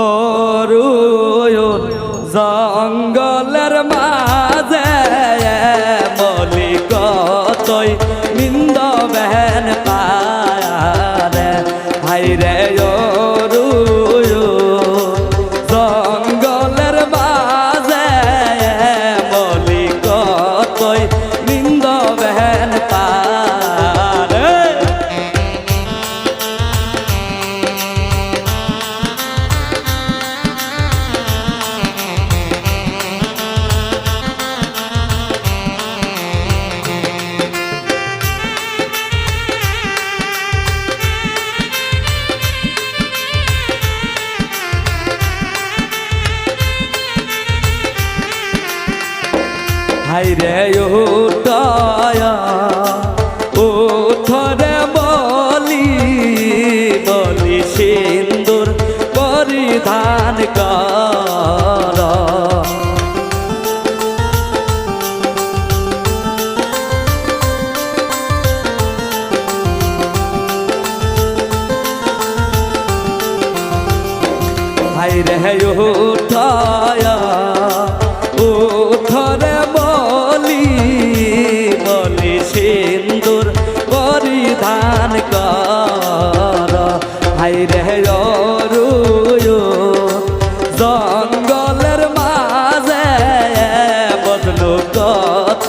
অরুয়ন জঙ্গলের মাঝে হাইরে উঠয়া উঠরে বলি বলি সিন্দুর পরিধান কর। হাইরে উঠয়া উঠরে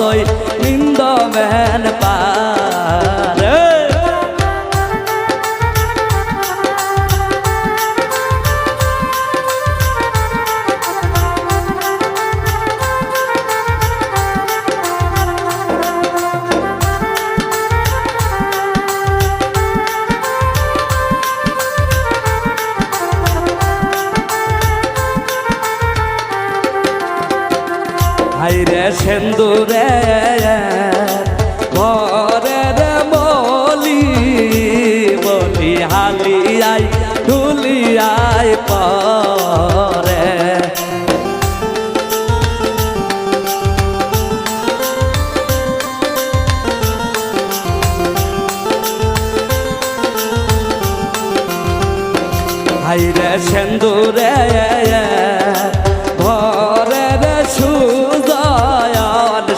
কতই নিন্দ মেন পারে হাইরে সেন্দুরে ঘরের বলি বলি হালিয়াই ঢুলিয়াই পরে। হাইরে সেন্দুরে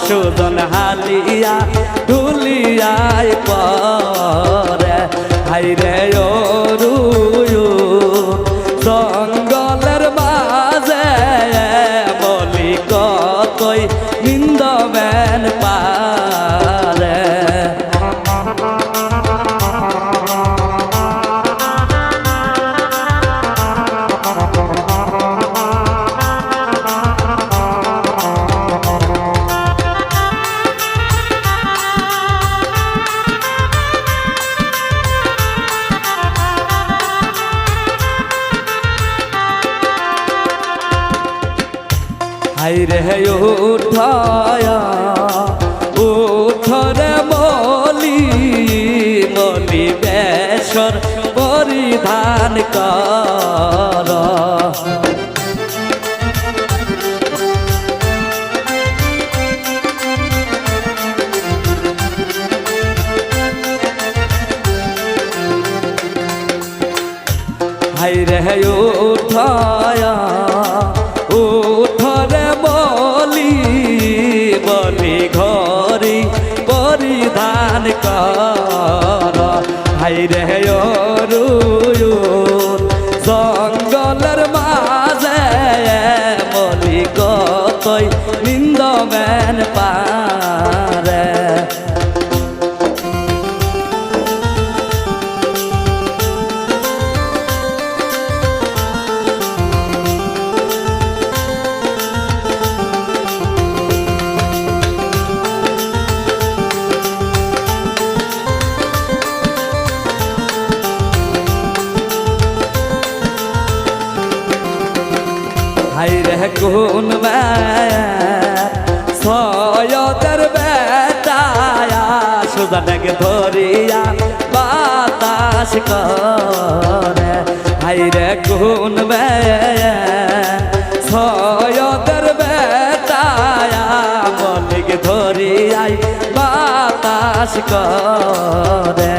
সুদন হালিয়া ঢুলিয়ায় পরে। হাইরে হাইরে উঠায়া উঠরে বলি বলি বেসর পরিধান কর। হাইরে উঠায়া হাইরে অরুয়ুর হাইরে কোন সয়দের বেটায়া সুদানকে ধরিয়া বাতাস করে হাইরে কোন সয়দের বেটায়া মলিক ধরিয়াই বাতাস করে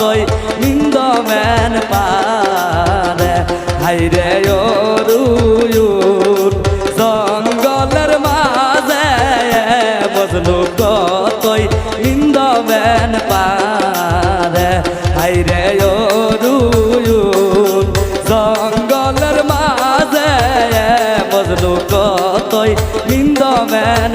তই নিন্দ মেন পারে। হাইরে অরুয়ুর জঙ্গলের মাঝে বজলু তই নিন্দ মেন পারে। হাইরে অরুয়ুর জঙ্গলের মাঝে বজলু তই নিন্দ মেন